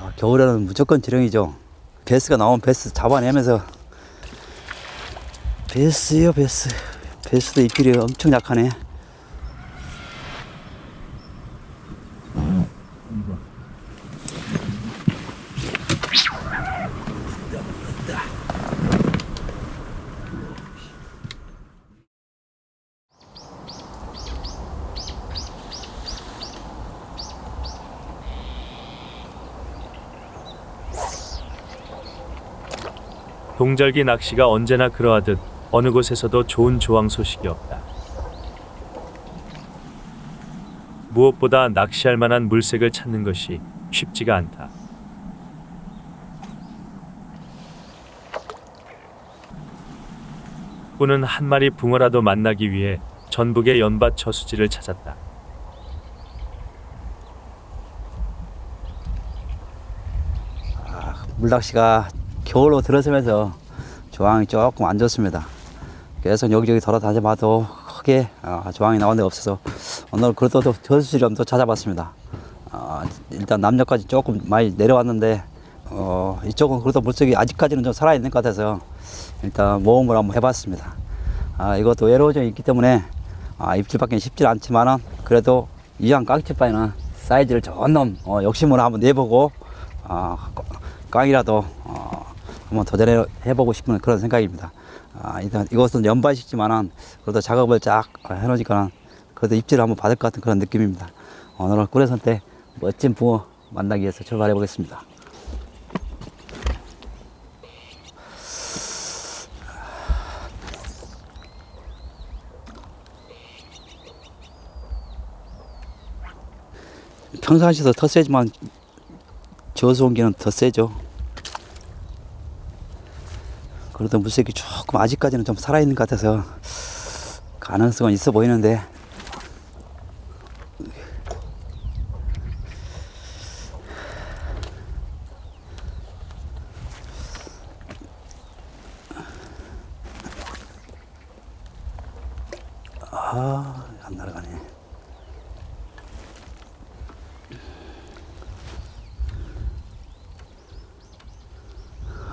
아, 겨울에는 무조건 지렁이죠. 베스가 나오면 베스 잡아내면서 베스요 베스. 베스도 입질이 엄청 약하네. 동절기 낚시가 언제나 그러하듯 어느 곳에서도 좋은 조항 소식이 없다. 무엇보다 낚시할 만한 물색을 찾는 것이 쉽지가 않다. 꾸는 한 마리 붕어라도 만나기 위해 전북의 연밭 저수지를 찾았다. 물낚시가 겨울로 들어서면서 조항이 조금 안 좋습니다. 계속 여기저기 돌아다녀 봐도 크게 어, 조항이 나온 데가 없어서 오늘 그래도 또 저수지 좀더 찾아봤습니다. 어, 일단 남녀까지 조금 많이 내려왔는데 어, 이쪽은 그래도 물속이 아직까지는 좀 살아있는 것 같아서 일단 모험을 한번 해봤습니다. 아, 이것도 외로워져 있기 때문에 아, 입질 받기는 쉽지 않지만은 그래도 이왕 깡치바에는 사이즈를 좋은 놈 어, 욕심으로 한번 내보고 아, 깡이라도 어, 한번 도전해 보고 싶은 그런 생각입니다. 아, 일단 이것은 연밭이지만은 그래도 작업을 쫙 해놓으니까 그래도 입질을 한번 받을 것 같은 그런 느낌입니다. 오늘은 꾸레선 때 멋진 붕어 만나기 위해서 출발해 보겠습니다. 평상시에도 더 세지만 저수 온기는 더 세죠. 그래도 물색이 조금 아직까지는 좀 살아있는 것 같아서 가능성은 있어 보이는데 아, 안 날아가네.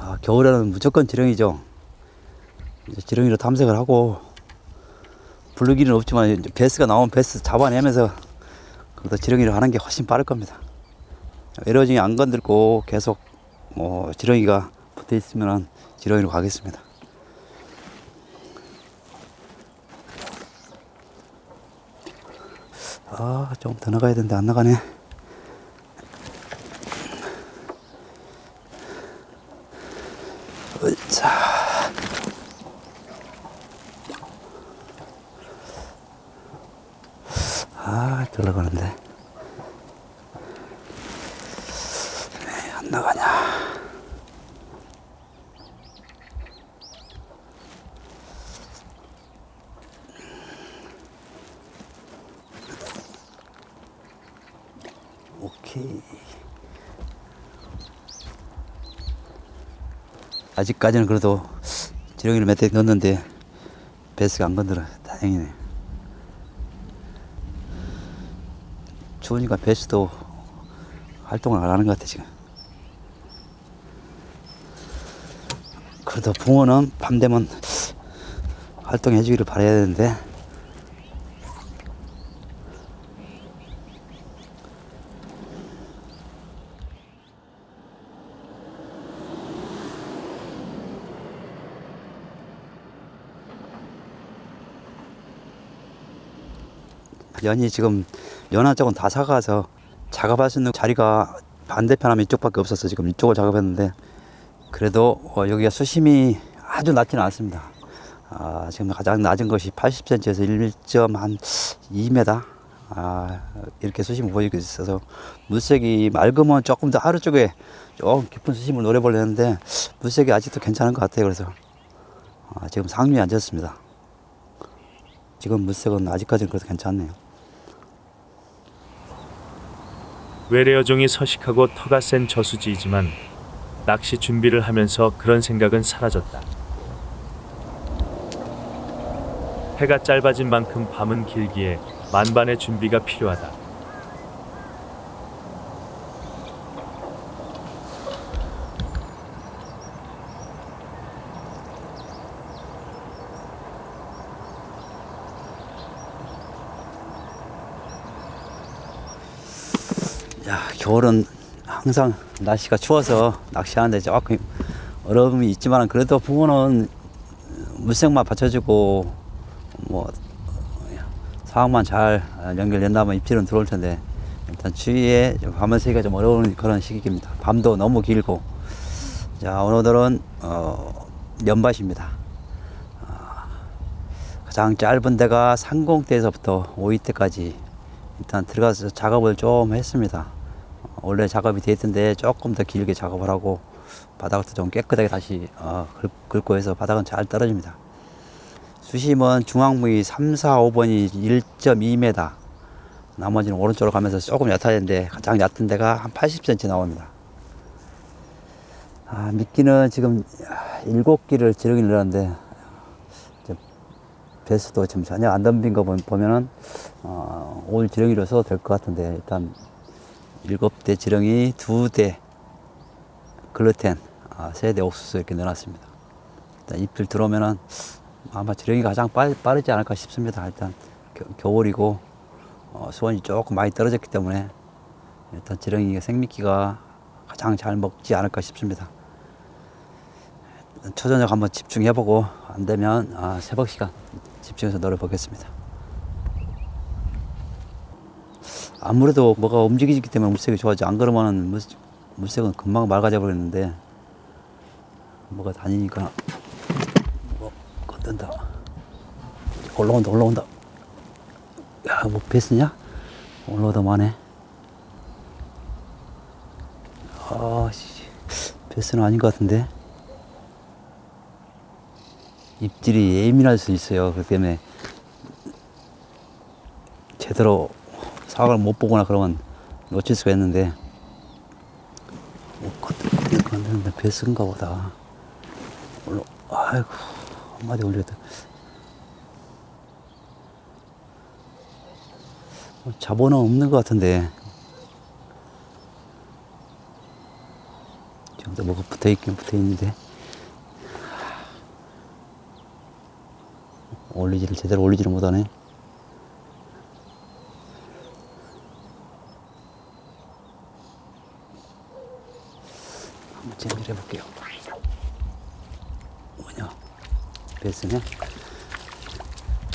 아, 겨울에는 무조건 지렁이죠. 지렁이로 탐색을 하고 부르기는 없지만 베스가 나오면 베스 잡아내면서 그래도 지렁이를 하는 게 훨씬 빠를 겁니다. 외로워중에 안 건들고 계속 뭐 지렁이가 붙어 있으면 지렁이로 가겠습니다. 아, 좀 더 나가야 되는데 안 나가네. 으차. 아, 들어가는데. 왜 안 나가냐. 오케이. 아직까지는 그래도 지렁이를 몇 대 넣었는데 베스가 안 건드려. 다행이네. 추우니까 베스도 활동을 안 하는 것 같아 지금. 그래도 붕어는 밤 되면 활동해 주기를 바라야 되는데 연이 지금 연안 쪽은 다 사가서 작업할 수 있는 자리가 반대편 하면 이쪽밖에 없어서 지금 이쪽을 작업했는데 그래도 어, 여기가 수심이 아주 낮지는 않습니다. 아, 지금 가장 낮은 것이 80cm에서 1.2m 아, 이렇게 수심을 보이고 있어서 물색이 맑으면 조금 더 하루 쪽에 좀 깊은 수심을 노려보려는데 물색이 아직도 괜찮은 것 같아요. 그래서 아, 지금 상류에 앉았습니다. 지금 물색은 아직까지는 그래도 괜찮네요. 외래어종이 서식하고 터가 센 저수지이지만 낚시 준비를 하면서 그런 생각은 사라졌다. 해가 짧아진 만큼 밤은 길기에 만반의 준비가 필요하다. 야, 겨울은 항상 날씨가 추워서 낚시하는데 조금 어려움이 있지만 그래도 붕어는 물색만 받쳐주고 뭐 상황만 잘 연결된다면 입질은 들어올 텐데 일단 주위에 좀 밤을 새기가 좀 어려운 그런 시기입니다. 밤도 너무 길고 자 오늘들은 어, 연밭입니다. 아, 가장 짧은 데가 상공대에서부터 오이때까지 일단 들어가서 작업을 좀 했습니다. 어, 원래 작업이 돼 있던데 조금 더 길게 작업을 하고 바닥도 좀 깨끗하게 다시 어, 긁- 긁고 해서 바닥은 잘 떨어집니다. 수심은 중앙무이 3, 4, 5번이 1.2m 나머지는 오른쪽으로 가면서 조금 얕아졌는데 가장 얕은 데가 한 80cm 나옵니다. 아, 미끼는 지금 7끼를 지르긴 늘었는데 배수도 지금 전혀 안 덤빈 거 보- 보면은 어, 올 지렁이로 써도 될 것 같은데 일단 7대 지렁이 2대 글루텐 아, 3대 옥수수 이렇게 넣어놨습니다. 일단 잎을 들어오면은 아마 지렁이가 가장 빨, 빠르지 않을까 싶습니다. 일단 겨, 울이고 어, 수온이 조금 많이 떨어졌기 때문에 일단 지렁이가 생미끼가 가장 잘 먹지 않을까 싶습니다. 초저녁 한번 집중해보고 안 되면 아, 새벽 시간 집중해서 노려보겠습니다. 아무래도 뭐가 움직이기 때문에 물색이 좋아지 안 그러면은 물, 물색은 금방 맑아져 버리는데 뭐가 다니니까 뭐 건든다. 올라온다 올라온다. 야뭐 베스냐? 올라오다 마네. 아씨 베스는 아닌 것 같은데. 입질이 예민할 수 있어요. 그 때문에 제대로 사 각을 못 보거나 그러면 놓칠 수가 있는데. 뭐 건드 건드는데 베스인가 보다. 올라 아이고 한마디 뭐 자본은 없는 것 같은데. 지금도 뭐가 붙어 있긴 붙어 있는데. 올리지를 제대로 올리지를 못하네. 재미를 해볼게요. 뭐냐? 베스네?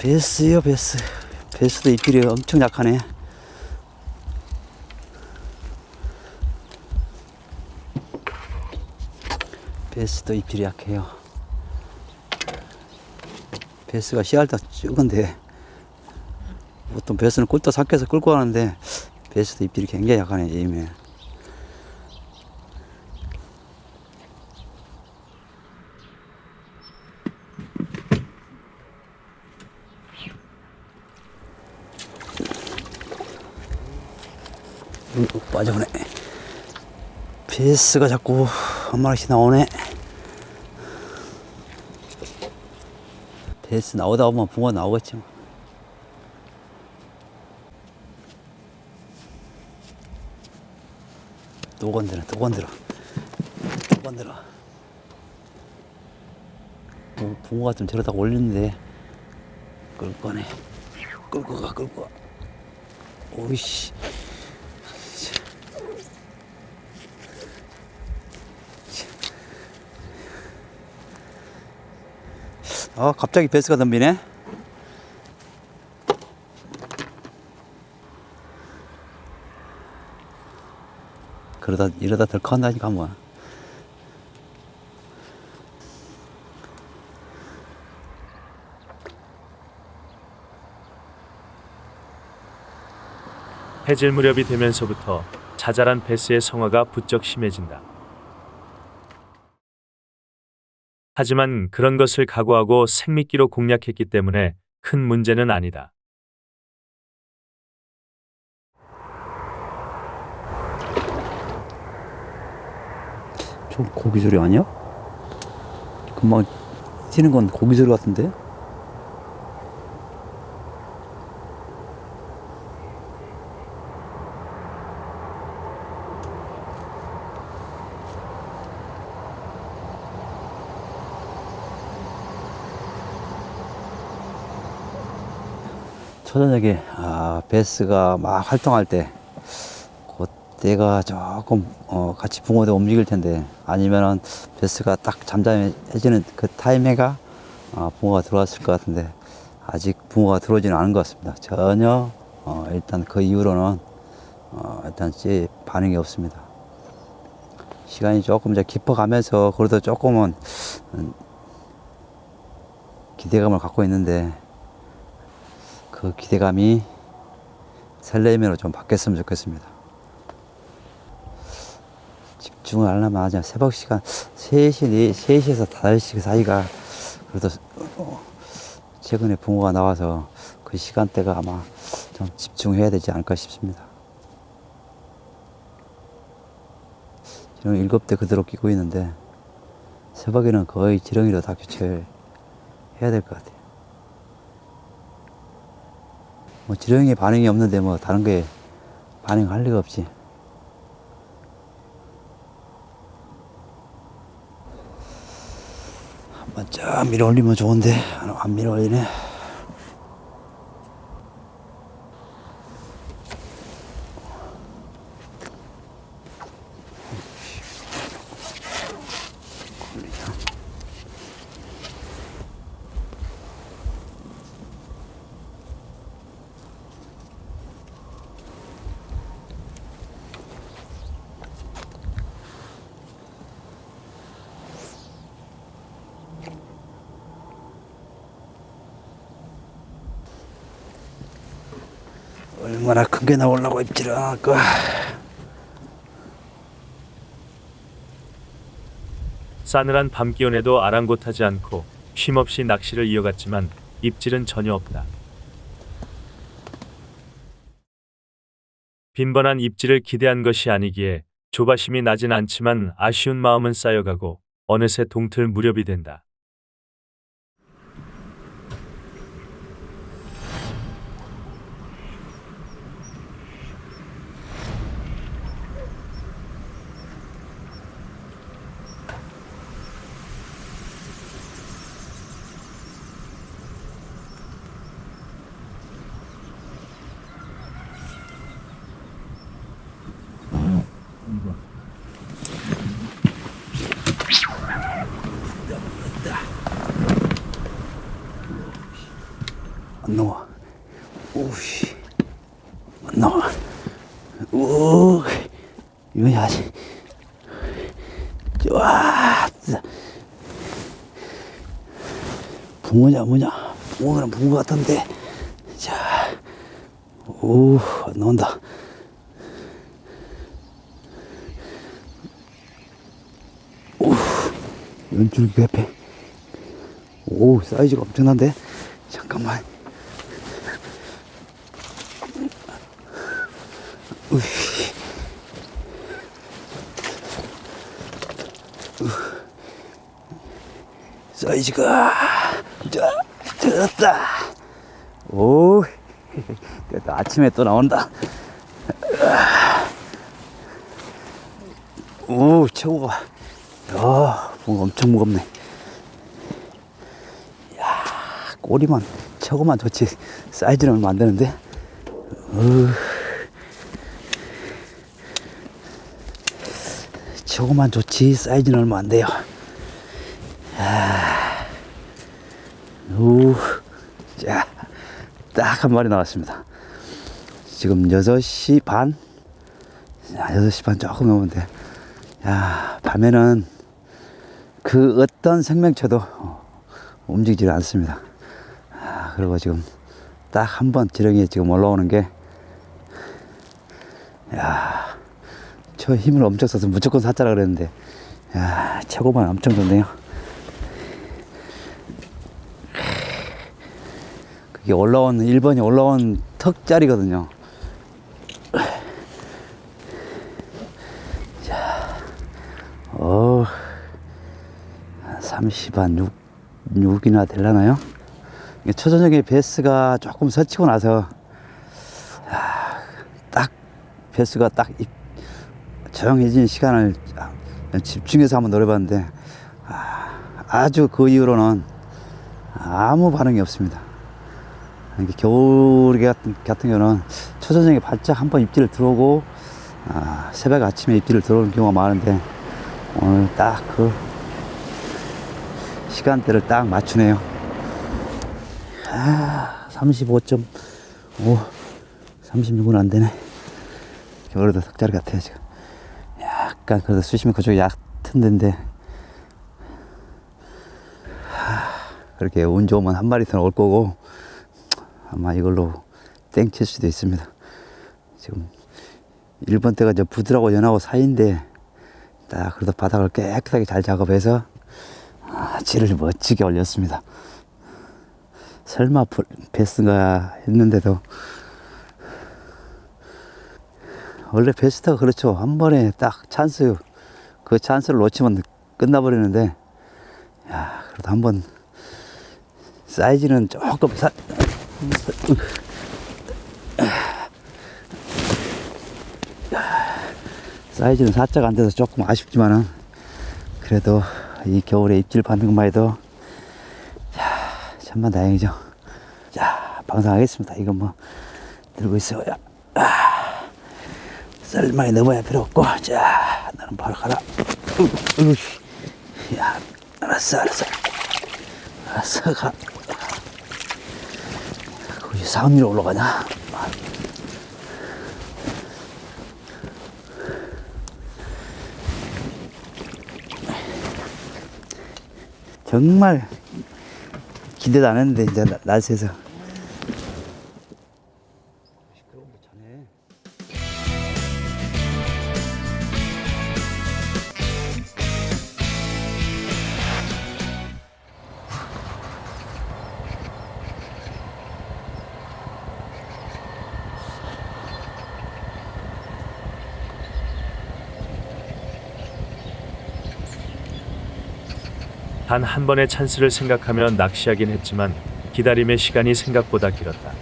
베스요, 베스. 베스도 입질이 엄청 약하네. 베스도 입질이 약해요. 베스가 씨알 다 적은데 보통 베스는 꿀떡 삭혀서 끌고 가는데 베스도 입질이 굉장히 약하네 예임에 음, 빠져오네. 베스가 자꾸 한 마리씩 나오네. 베스 나오다 보면 붕어 나오겠지 뭐. 또 건드려 또 건드려. 또 건드려. 붕- 붕어가 좀 저러다 올리는데 끌 거네. 끌고 가 끌고 가. 오이씨 아 갑자기 베스가 덤비네 그러다 이러다 덜컥한다니까 뭐 해질 무렵이 되면서부터 자잘한 베스의 성화가 부쩍 심해진다. 하지만 그런 것을 각오하고 생미끼로 공략했기 때문에 큰 문제는 아니다. 좀 고기 소리 아니야? 금방 튀는 건 고기 소리 같은데? 초저녁에 아, 베스가 막 활동할 때곧 때가 조금 어, 같이 붕어도 움직일 텐데 아니면은 베스가 딱 잠잠해지는 그 타임에가 어, 붕어가 들어왔을 것 같은데 아직 붕어가 들어오지는 않은 것 같습니다. 전혀 어, 일단 그 이후로는 어, 일단 제 반응이 없습니다. 시간이 조금 이제 깊어가면서 그래도 조금은 음, 기대감을 갖고 있는데 그 기대감이 설레임으로 좀 바뀌었으면 좋겠습니다. 집중을 하려면 아주 새벽 시간 3시, 4, 3시에서 5시 사이가 그래도 어, 최근에 붕어가 나와서 그 시간대가 아마 좀 집중해야 되지 않을까 싶습니다. 지금 일곱 대 그대로 끼고 있는데 새벽에는 거의 지렁이로 다 교체해야 될 것 같아요. 뭐 지렁이 반응이 없는데 뭐 다른 게 반응할 리가 없지. 한번 쫙 밀어 올리면 좋은데 안 밀어 올리네. 얼마나 큰 게 나오려고 입질을 안 할까. 싸늘한 밤 기온에도 아랑곳하지 않고 쉼없이 낚시를 이어갔지만 입질은 전혀 없다. 빈번한 입질을 기대한 것이 아니기에 조바심이 나진 않지만 아쉬운 마음은 쌓여가고 어느새 동틀 무렵이 된다. 안 나와. 오씨. 안 나와. 오. 이거 야지. 좋아. 붕어냐 뭐냐. 붕어는 붕어 같은데. 자. 오. 안 나온다. 오. 연줄기 옆에. 오. 사이즈가 엄청난데. 잠깐만. 으이. 사이즈가 자, 들었다. 오, 또 아침에 또 나온다. 오, 최고가. 야, 뭔가 엄청 무겁네. 야, 꼬리만 최고만 좋지. 사이즈는 얼마 안 되는데. 어. 저거만 좋지 사이즈는 얼마 안 돼요. 아, 오, 자, 딱 한 마리 나왔습니다. 지금 6시 반? 야, 6시 반 조금 넘었는데, 야, 밤에는 그 어떤 생명체도 어, 움직이질 않습니다. 아, 그리고 지금 딱 한 번 지렁이에 지금 올라오는 게, 야, 저 힘을 엄청 써서 무조건 사자라 그랬는데 야 최고만 엄청 좋네요 그게 올라온 1번이 올라온 턱자리거든요 자, 어 30한 6, 6이나 되려나요? 이게 초저녁에 베스가 조금 서치고 나서 아, 딱 베스가 딱 입- 조용해진 시간을 집중해서 한번 노려봤는데 아, 아주 그 이후로는 아무 반응이 없습니다. 이게 겨울 같은, 같은 경우는 초저녁에 발짝 한번 입질을 들어오고 아, 새벽 아침에 입질을 들어오는 경우가 많은데 오늘 딱 그 시간대를 딱 맞추네요. 아, 35.5, 36은 안 되네. 그래도 석자리 같아요, 지금. 약간 그래도 수심이 그쪽이 얕은 데인데 하, 그렇게 운 좋으면 한 마리 더올 거고 아마 이걸로 땡칠 수도 있습니다. 지금 1번 때가 이제 부드라고 연하고 사이인데 딱 그래도 바닥을 깨끗하게 잘 작업해서 아, 질을 멋지게 올렸습니다. 설마 볼- 베스가 했는데도 원래 베스트가 그렇죠. 한 번에 딱 찬스 그 찬스를 놓치면 끝나버리는데 야 그래도 한번 사이즈는 조금 사, 사이즈는 살짝 안 돼서 조금 아쉽지만은 그래도 이 겨울에 입질 받는 것만 해도 야 천만 다행이죠. 자 방송하겠습니다. 이거 뭐 들고 있어요. 아, 썰 많이 넘어야 필요 없고 자 나는 바로 가라. 야 알았어 알았어 알았어 가. 산 위로 올라가냐? 정말 기대도 안 했는데 이제 나- 날씨에서 단 한 번의 찬스를 생각하며 낚시하긴 했지만 기다림의 시간이 생각보다 길었다.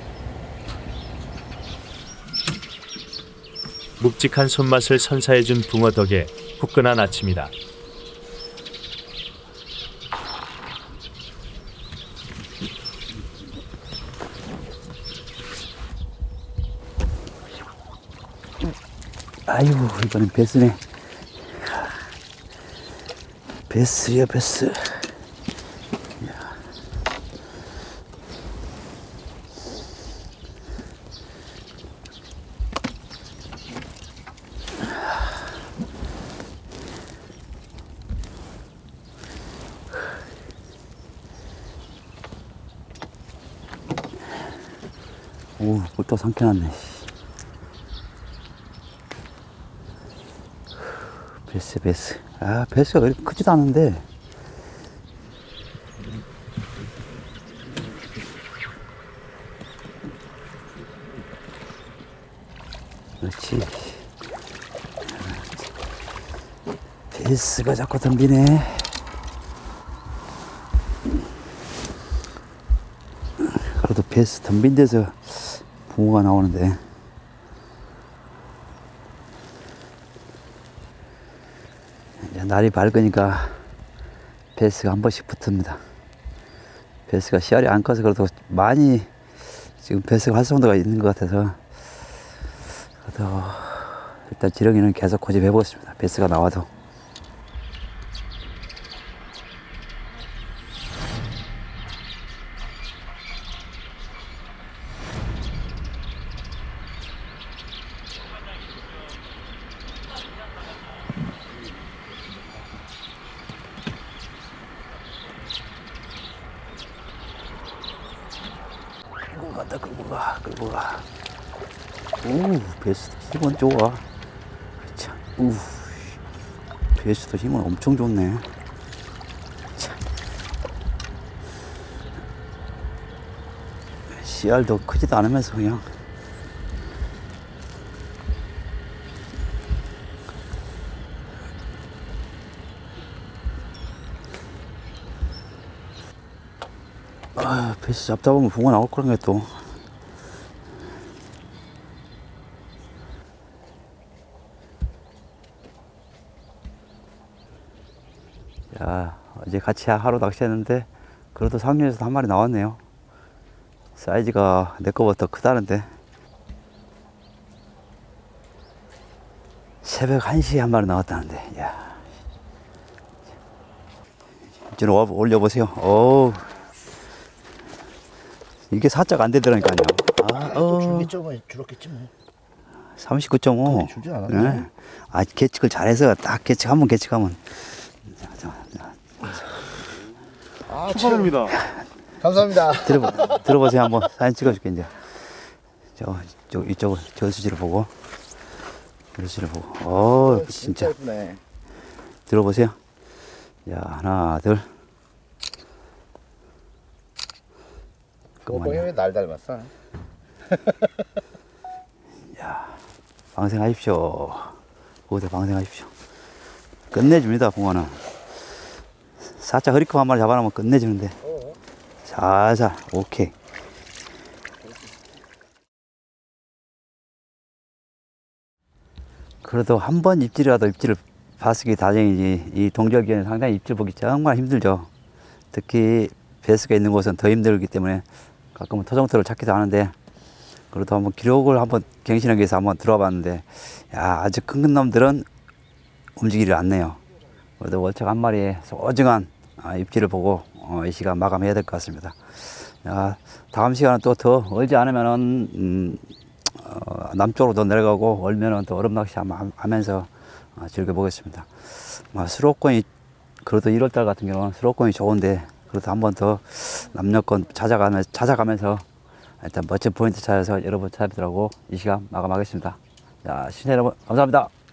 묵직한 손맛을 선사해준 붕어 덕에 후끈한 아침이다. 아이고 이번엔 베스네 베스야 베스 오, 물도 삼켜놨네. 씨. 베스, 베스. 아, 베스가 그렇게 크지도 않은데. 그렇지. 베스가 자꾸 덤비네. 그래도 베스 덤빈 데서 붕어가 나오는데. 이제 날이 밝으니까 베스가 한 번씩 붙습니다. 베스가 씨알이 안 커서 그래도 많이 지금 베스가 활성도가 있는 것 같아서 그래도 일단 지렁이는 계속 고집해 보겠습니다. 베스가 나와도. 끌고 간다 끌고 가 끌고 가. 우 베스도 힘은 좋아. 참, 우 베스도 힘은 엄청 좋네. 참. 씨알도 크지도 않으면서 그냥 아, 베스 잡다 보면 붕어 나올 거란 게 또. 야, 어제 같이 하루 낚시했는데 그래도 상류에서 한 마리 나왔네요. 사이즈가 내 거보다 크다는데. 새벽 1시에 한 마리 나왔다는데, 야. 이제 올- 올려보세요. 어우. 이게 살짝 안 되더라니까요. 아, 또 어, 줄기점은 줄었겠지 뭐. 39.5. 그래, 줄지 않았네. 아, 계측을 잘해서 딱 계측하면 계측하면. 자, 자, 자, 아, 축하드립니다. 감사합니다. 들어보, 들어보세요. 한번 사진 찍어줄게, 이제. 저, 저, 이쪽을, 저수지를 보고. 저수지를 보고. 어, 진짜. 예쁘네. 들어보세요. 자, 하나, 둘. 그거 왜날 닮았어? 방생하십시오. 거기서 방생하십시오. 끝내줍니다, 붕어는. 살짝 허리컵 한 마리 잡아놓으면 끝내주는데. 살살, 오케이. 그래도 한 번 입질이라도 입질을 봤으기 다행이지. 이 동절기에는 상당히 입질 보기 정말 힘들죠. 특히 배스가 있는 곳은 더 힘들기 때문에 가끔은 토종토를 찾기도 하는데 그래도 한번 기록을 한번 갱신하기 위해서 한번 들어와 봤는데 야 아주 큰큰 놈들은 움직이질 않네요. 그래도 월척 한 마리에 소중한 아, 입질을 보고 어, 이 시간 마감해야 될 것 같습니다. 야, 다음 시간은 또 더 얼지 않으면은 음, 어, 남쪽으로 더 내려가고 얼면은 또 얼음 낚시 하면서 어, 즐겨보겠습니다. 뭐, 수록권이 그래도 1월달 같은 경우는 수록권이 좋은데 그래도 한번 더 남녀권 찾아가면서 찾아가면서 일단 멋진 포인트 찾아서 여러분 찾아뵙도록 이 시간 마감하겠습니다. 자, 시청자 여러분 감사합니다.